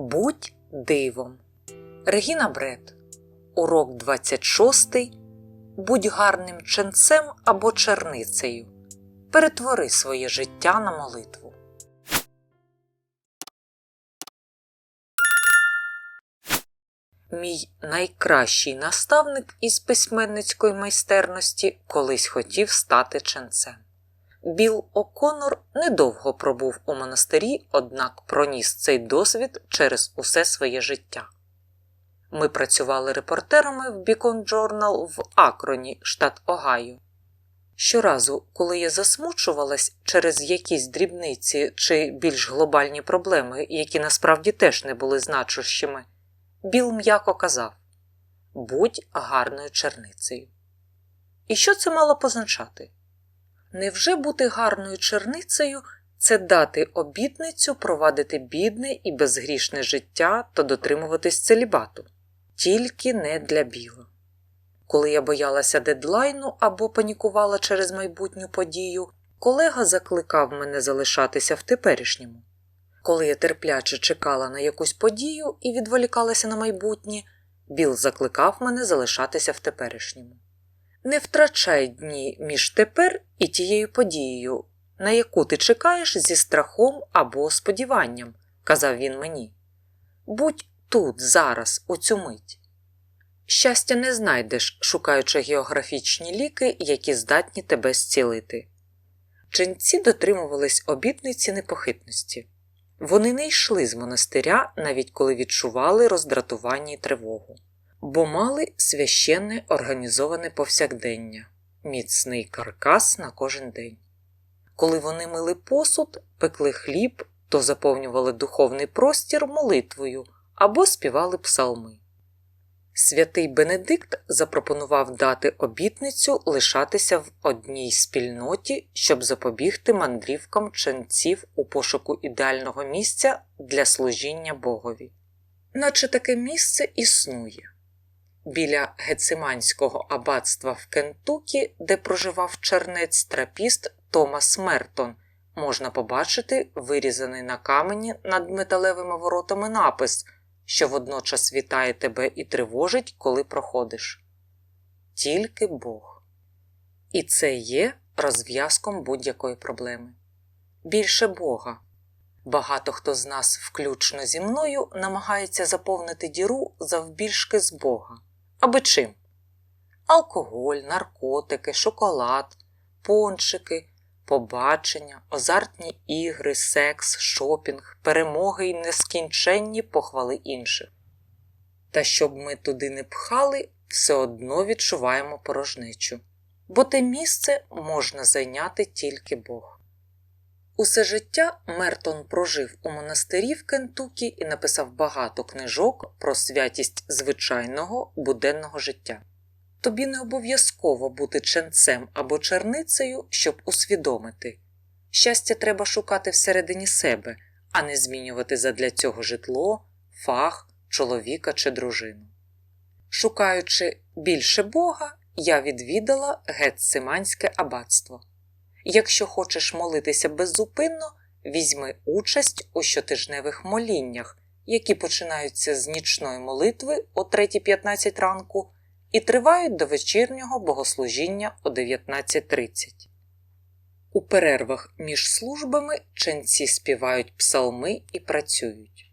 Будь дивом. Регіна Бред. Урок 26. Будь гарним ченцем або черницею. Перетвори своє життя на молитву. Мій найкращий наставник із письменницької майстерності колись хотів стати ченцем. Біл О'Коннор недовго пробув у монастирі, однак проніс цей досвід через усе своє життя. Ми працювали репортерами в Beacon Journal в Акроні, штат Огайо. Щоразу, коли я засмучувалась через якісь дрібниці чи більш глобальні проблеми, які насправді теж не були значущими, Біл м'яко казав Будь гарною черницею. І що це мало позначати? Невже бути гарною черницею це дати обітницю провадити бідне і безгрішне життя та дотримуватись целібату? Тільки не для біла. Коли я боялася дедлайну або панікувала через майбутню подію, колега закликав мене залишатися в теперішньому. Коли я терпляче чекала на якусь подію і відволікалася на майбутнє, Біл закликав мене залишатися в теперішньому. Не втрачай дні між тепер і тією подією, на яку ти чекаєш зі страхом або сподіванням, казав він мені. Будь тут, зараз, у цю мить. Щастя не знайдеш, шукаючи географічні ліки, які здатні тебе зцілити. Ченці дотримувались обітниці непохитності. Вони не йшли з монастиря, навіть коли відчували роздратування і тривогу, бо мали священне організоване повсякдення, міцний каркас на кожен день. Коли вони мили посуд, пекли хліб, то заповнювали духовний простір молитвою або співали псалми. Святий Бенедикт запропонував дати обітницю лишатися в одній спільноті, щоб запобігти мандрівкам ченців у пошуку ідеального місця для служіння Богові. Наче таке місце існує. Біля Гециманського аббатства в Кентукі, де проживав чернець трапіст Томас Мертон, можна побачити вирізаний на камені над металевими воротами напис що водночас вітає тебе і тривожить, коли проходиш. Тільки Бог. І це є розв'язком будь-якої проблеми. Більше Бога. Багато хто з нас, включно зі мною, намагається заповнити діру завбільшки з Бога. Аби чим? Алкоголь, наркотики, шоколад, пончики, побачення, азартні ігри, секс, шопінг, перемоги й нескінченні похвали інших. Та щоб ми туди не пхали, все одно відчуваємо порожнечу, бо те місце можна зайняти тільки Бог. Усе життя Мертон прожив у монастирі в Кентукі і написав багато книжок про святість звичайного буденного життя. Тобі не обов'язково бути ченцем або черницею, щоб усвідомити. Щастя треба шукати всередині себе, а не змінювати задля цього житло, фах, чоловіка чи дружину. Шукаючи більше Бога, я відвідала Гетсиманське аббатство. Якщо хочеш молитися беззупинно, візьми участь у щотижневих моліннях, які починаються з нічної молитви о 3.15 ранку і тривають до вечірнього богослужіння о 19.30. У перервах між службами ченці співають псалми і працюють.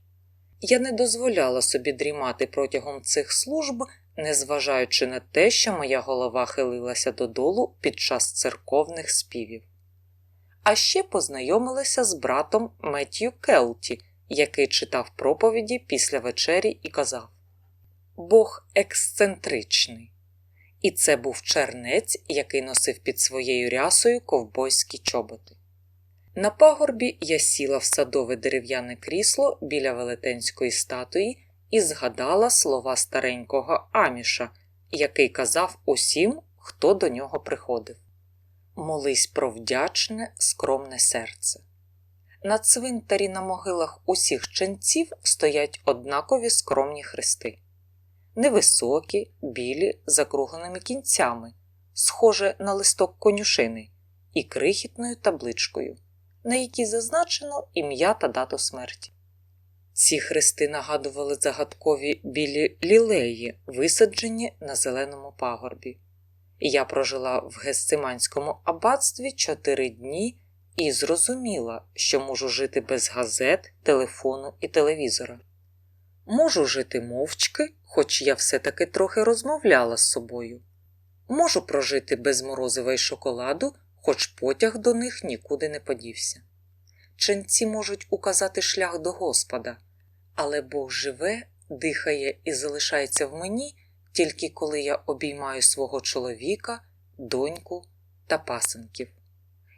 Я не дозволяла собі дрімати протягом цих служб, незважаючи на те, що моя голова хилилася додолу під час церковних співів. А ще познайомилася з братом Меттью Келті, який читав проповіді після вечері і казав Бог ексцентричний. І це був чернець, який носив під своєю рясою ковбойські чоботи. На пагорбі я сіла в садове дерев'яне крісло біля велетенської статуї і згадала слова старенького Аміша, який казав усім, хто до нього приходив Молись про вдячне, скромне серце. На цвинтарі на могилах усіх ченців стоять однакові скромні хрести невисокі, білі, закругленими кінцями, схоже на листок конюшини, і крихітною табличкою, на якій зазначено ім'я та дату смерті. Ці хрести нагадували загадкові білі лілеї, висаджені на зеленому пагорбі. Я прожила в Гесциманському аббатстві чотири дні і зрозуміла, що можу жити без газет, телефону і телевізора. Можу жити мовчки, хоч я все-таки трохи розмовляла з собою. Можу прожити без морозива й шоколаду, хоч потяг до них нікуди не подівся. Ченці можуть указати шлях до Господа, але Бог живе, дихає і залишається в мені тільки коли я обіймаю свого чоловіка, доньку та пасенків.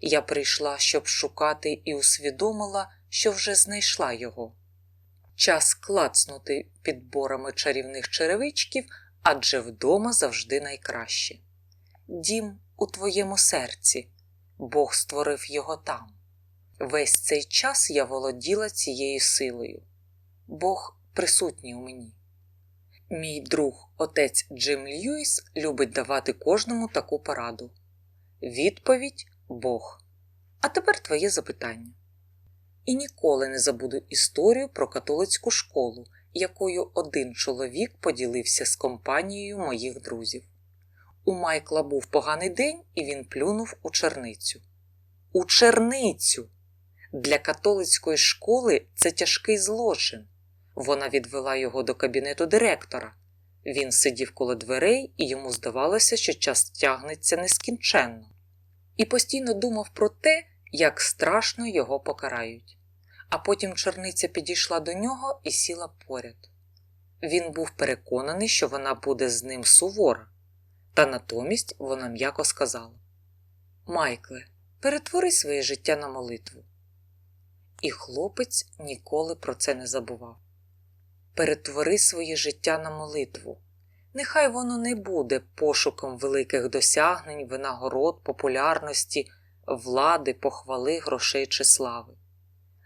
Я прийшла, щоб шукати, і усвідомила, що вже знайшла його. Час клацнути підборами чарівних черевичків, адже вдома завжди найкраще. Дім у твоєму серці, Бог створив його там. Весь цей час я володіла цією силою. Бог присутній у мені. Мій друг, отець Джим Льюіс, любить давати кожному таку пораду. Відповідь Бог. А тепер твоє запитання. І ніколи не забуду історію про католицьку школу, якою один чоловік поділився з компанією моїх друзів. У Майкла був поганий день, і він плюнув у черницю. У черницю! Для католицької школи це тяжкий злочин. Вона відвела його до кабінету директора. Він сидів коло дверей, і йому здавалося, що час тягнеться нескінченно, і постійно думав про те, як страшно його покарають. А потім черниця підійшла до нього і сіла поряд. Він був переконаний, що вона буде з ним сувора, та натомість вона м'яко сказала: Майкле, перетвори своє життя на молитву. І хлопець ніколи про це не забував. Перетвори своє життя на молитву. Нехай воно не буде пошуком великих досягнень, винагород, популярності, влади, похвали, грошей чи слави.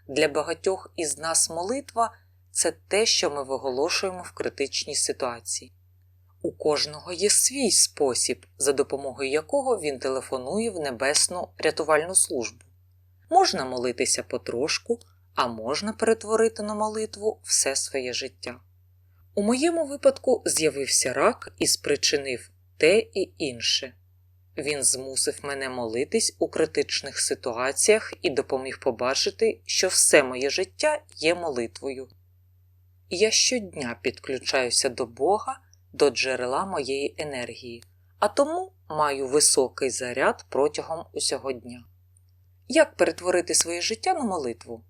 Для багатьох із нас молитва це те, що ми виголошуємо в критичній ситуації. У кожного є свій спосіб, за допомогою якого він телефонує в небесну рятувальну службу. Можна молитися потрошку, а можна перетворити на молитву все своє життя. У моєму випадку з'явився рак і спричинив те і інше. Він змусив мене молитись у критичних ситуаціях і допоміг побачити, що все моє життя є молитвою. Я щодня підключаюся до Бога, до джерела моєї енергії, а тому маю високий заряд протягом усього дня. Як перетворити своє життя на молитву?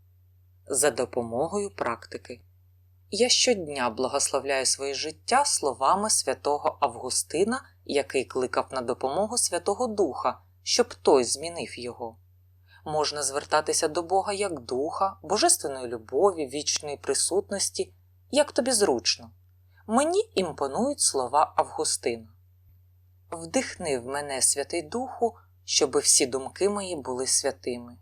За допомогою практики. Я щодня благословляю своє життя словами святого Августина, який кликав на допомогу Святого Духа, щоб той змінив його. Можна звертатися до Бога як духа, божественної любові, вічної присутності, як тобі зручно. Мені імпонують слова Августина. Вдихни в мене, Святий Духу, щоби всі думки мої були святими.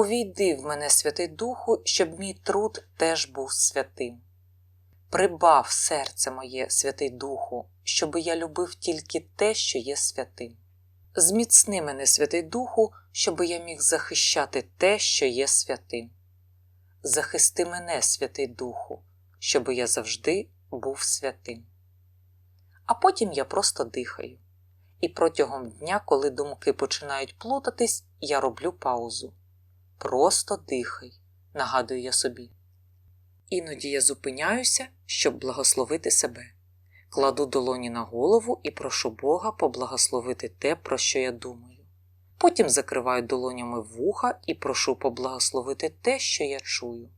Увійди в мене, Святий Духу, щоб мій труд теж був святим. Прибав серце моє, Святий Духу, щоби я любив тільки те, що є святим. Зміцни мене, Святий Духу, щоби я міг захищати те, що є святим. Захисти мене, Святий Духу, щоби я завжди був святим. А потім я просто дихаю. І протягом дня, коли думки починають плутатись, я роблю паузу. Просто дихай, нагадую я собі. Іноді я зупиняюся, щоб благословити себе. Кладу долоні на голову і прошу Бога поблагословити те, про що я думаю. Потім закриваю долонями вуха і прошу поблагословити те, що я чую.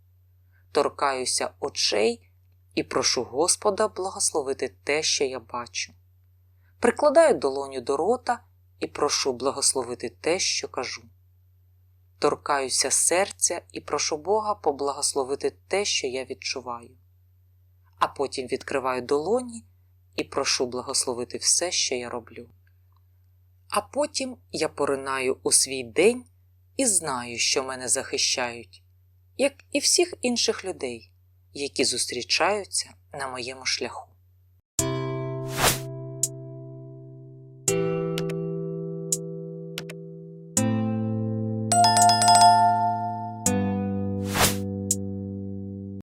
Торкаюся очей і прошу Господа благословити те, що я бачу. Прикладаю долоню до рота і прошу благословити те, що кажу. Торкаюся серця і прошу Бога поблагословити те, що я відчуваю. А потім відкриваю долоні і прошу благословити все, що я роблю. А потім я поринаю у свій день і знаю, що мене захищають, як і всіх інших людей, які зустрічаються на моєму шляху.